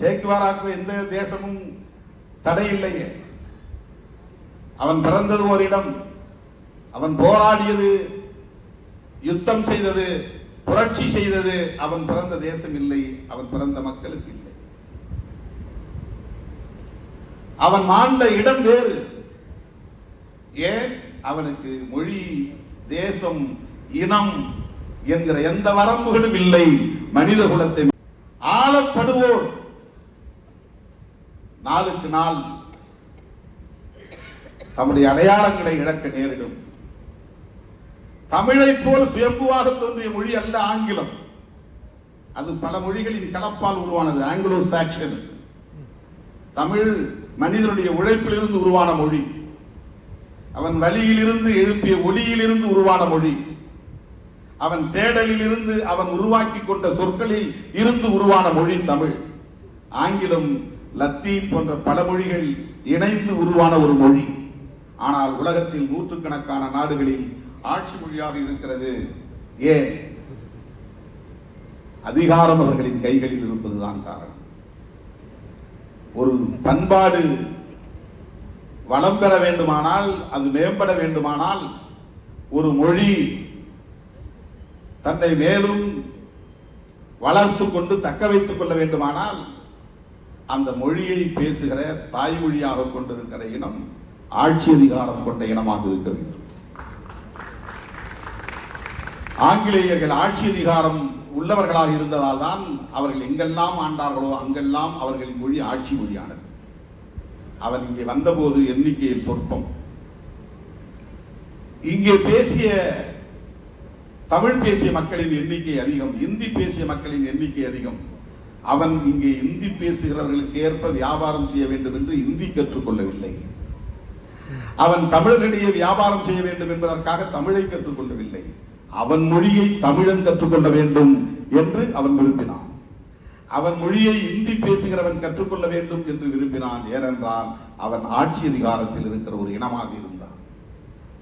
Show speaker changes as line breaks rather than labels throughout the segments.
சேக்குவாராக்கு எந்த தேசமும் தடை இல்லையே அவன் பிறந்தது ஓரிடம். அவன் போராடியது யுத்தம் செய்தது புரட்சி செய்தது அவன் பிறந்த தேசம் இல்லை அவன் பிறந்த மக்களுக்கு இல்லை. அவன் மாண்ட இடம் வேறு. ஏன்? அவனுக்கு மொழி தேசம் இனம் என்கிற எந்த வரம்புகளும் இல்லை. மனித குலத்தை நாளுக்கு நாள் தம்முடைய அடையாளங்களை இழக்க நேரிடும். தமிழை போல் சுயம்புவாக தோன்றிய மொழி அல்ல ஆங்கிலம். அது பல மொழிகளின் கலப்பால் உருவானது ஆங்கிலோ சாக்ஷன் தமிழ் மனிதனுடைய உழைப்பிலிருந்து உருவான மொழி. அவன் வழியிலிருந்து எழுப்பிய ஒளியிலிருந்து உருவான மொழி. அவன் தேடலில் இருந்து அவன் உருவாக்கி கொண்ட சொற்களில் இருந்து உருவான மொழி தமிழ். ஆங்கிலம் லத்தீன் போன்ற பல மொழிகள் இணைந்து உருவான ஒரு மொழி. ஆனால் உலகத்தில் நூற்றுக்கணக்கான நாடுகளில் ஆட்சி மொழியாக இருக்கிறது. ஏன்? அதிகாரம் அவர்களின் கைகளில் இருப்பதுதான் காரணம். ஒரு பண்பாடு வளம் பெற வேண்டுமானால் அது மேம்பட வேண்டுமானால் ஒரு மொழி தன்னை மேலும் வளர்த்து கொண்டு தக்க வைத்துக் கொள்ள வேண்டுமானால் அந்த மொழியை பேசுகிற தாய்மொழியாக கொண்டிருக்கிற இனம் ஆட்சி அதிகாரம் கொண்ட இனமாக இருக்க வேண்டும். ஆங்கிலேயர்கள் ஆட்சி அதிகாரம் உள்ளவர்களாக இருந்ததால் தான் அவர்கள் எங்கெல்லாம் ஆண்டார்களோ அங்கெல்லாம் அவர்களின் மொழி ஆட்சி மொழியானது. அவர் இங்கே வந்தபோது எண்ணிக்கையில் சொற்பம். இங்கே பேசிய தமிழ் பேசிய மக்களின் எண்ணிக்கை அதிகம் இந்தி பேசிய மக்களின் எண்ணிக்கை அதிகம். அவன் இங்கே இந்தி பேசுகிறவர்களுக்கு ஏற்ப வியாபாரம் செய்ய வேண்டும் என்று இந்தி கற்றுக்கொள்ளவில்லை. அவன் தமிழர்களிடையே வியாபாரம் செய்ய வேண்டும் என்பதற்காக தமிழை கற்றுக்கொள்ளவில்லை. அவன் மொழியை தமிழன் கற்றுக்கொள்ள வேண்டும் என்று அவன் விரும்பினான். அவன் மொழியை இந்தி பேசுகிறவன் கற்றுக்கொள்ள வேண்டும் என்று விரும்பினான். ஏனென்றால் அவன் ஆட்சி அதிகாரத்தில் இருக்கிற ஒரு இனமாக இருந்தான்.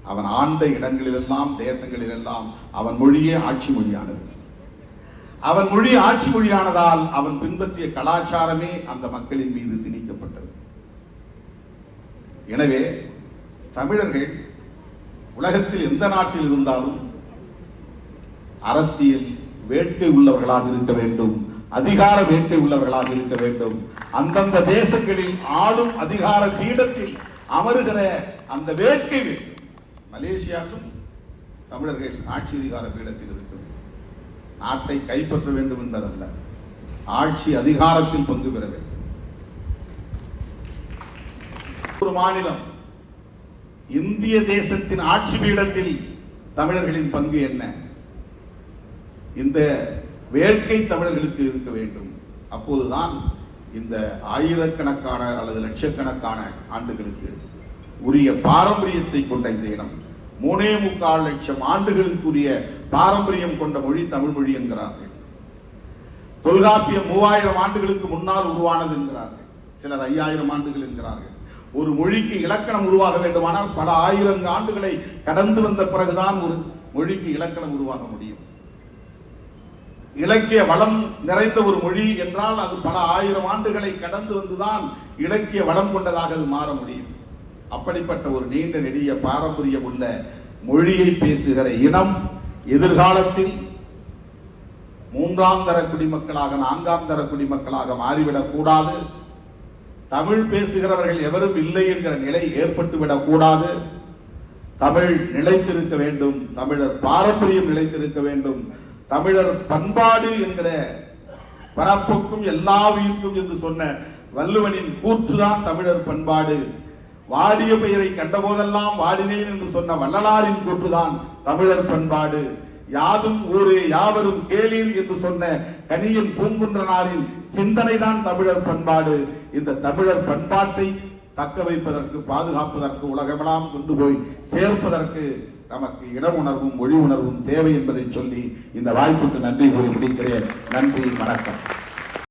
அவன் ஆண்ட இடங்களிலெல்லாம் தேசங்களிலெல்லாம் அவன் மொழியே ஆட்சி மொழியானது. அவன் மொழி ஆட்சி மொழியானதால் அவன் பின்பற்றிய கலாச்சாரமே அந்த மக்களின் மீது திணிக்கப்பட்டது. எனவே தமிழர்கள் உலகத்தில் எந்த நாட்டில் இருந்தாலும் அரசியல் வேட்டை உள்ளவர்களாக இருக்க வேண்டும் அதிகார வேட்டை உள்ளவர்களாக இருக்க வேண்டும். அந்தந்த தேசங்களில் ஆளும் அதிகார பீடத்தில் அமருகிற அந்த வேட்கை வேண்டும். மலேசியாவிலும் தமிழர்கள் ஆட்சி அதிகார பீடத்தில் இருக்கிறது நாட்டை கைப்பற்ற வேண்டும் என்பதல்ல. ஆட்சி அதிகாரத்தில் பங்கு பெற வேண்டும். ஒரு மாநிலம் இந்திய தேசத்தின் ஆட்சி பீடத்தில் தமிழர்களின் பங்கு என்ன? இந்த வேட்கை தமிழர்களுக்கு இருக்க வேண்டும். அப்போதுதான் இந்த ஆயிரக்கணக்கான அல்லது லட்சக்கணக்கான ஆண்டுகளுக்கு உரிய பாரம்பரியத்தை கொண்ட இந்த இனம் மூணே முக்கால் லட்சம் ஆண்டுகளுக்குரிய பாரம்பரியம் கொண்ட மொழி தமிழ் மொழி என்கிறார்கள். தொல்காப்பியம் மூவாயிரம் ஆண்டுகளுக்கு முன்னால் உருவானது என்கிறார்கள். சிலர் ஐயாயிரம் ஆண்டுகள் என்கிறார்கள். ஒரு மொழிக்கு இலக்கணம் உருவாக வேண்டுமானால் பல ஆயிரம் ஆண்டுகளை கடந்து வந்த பிறகுதான் ஒரு மொழிக்கு இலக்கணம் உருவாக முடியும். இலக்கிய வளம் நிறைந்த ஒரு மொழி என்றால் அது பல ஆயிரம் ஆண்டுகளை கடந்து வந்துதான் இலக்கிய வளம் கொண்டதாக அது மாற முடியும். அப்படிப்பட்ட ஒரு நீண்ட நெடிய பாரம்பரியம் உள்ள மொழியை பேசுகிற இனம் எதிர்காலத்தில் மூன்றாம் தர குடிமக்களாக நான்காம் தர குடிமக்களாக மாறிவிடக் கூடாது. தமிழ் பேசுகிறவர்கள் எவரும் இல்லை என்கிற நிலை ஏற்பட்டுவிடக் கூடாது. தமிழ் நிலைத்திருக்க வேண்டும் தமிழர் பாரம்பரியம் நிலைத்திருக்க வேண்டும் தமிழர் பண்பாடு என்கிற பரப்புக்கும் எல்லா உயிருக்கும் என்று சொன்ன வள்ளுவனின் கூற்றுதான் தமிழர் பண்பாடு. வாடிய பெயரை கண்டபோதெல்லாம் வாடினேன் என்று சொன்ன வள்ளலாரின் கூற்றுதான் தமிழர் பண்பாடு. யாதும் ஊரே யாவரும் கேளீர் என்று சொன்ன கனியின் பூங்குன்றனாரின் சிந்தனை தான் தமிழர் பண்பாடு. இந்த தமிழர் பண்பாட்டை தக்க வைப்பதற்கு பாதுகாப்பதற்கு உலகமெல்லாம் கொண்டு போய் சேர்ப்பதற்கு நமக்கு இட உணர்வும் மொழி உணர்வும் தேவை என்பதை சொல்லி இந்த வாய்ப்புக்கு நன்றி கூறி முடிக்கிறேன். நன்றி வணக்கம்.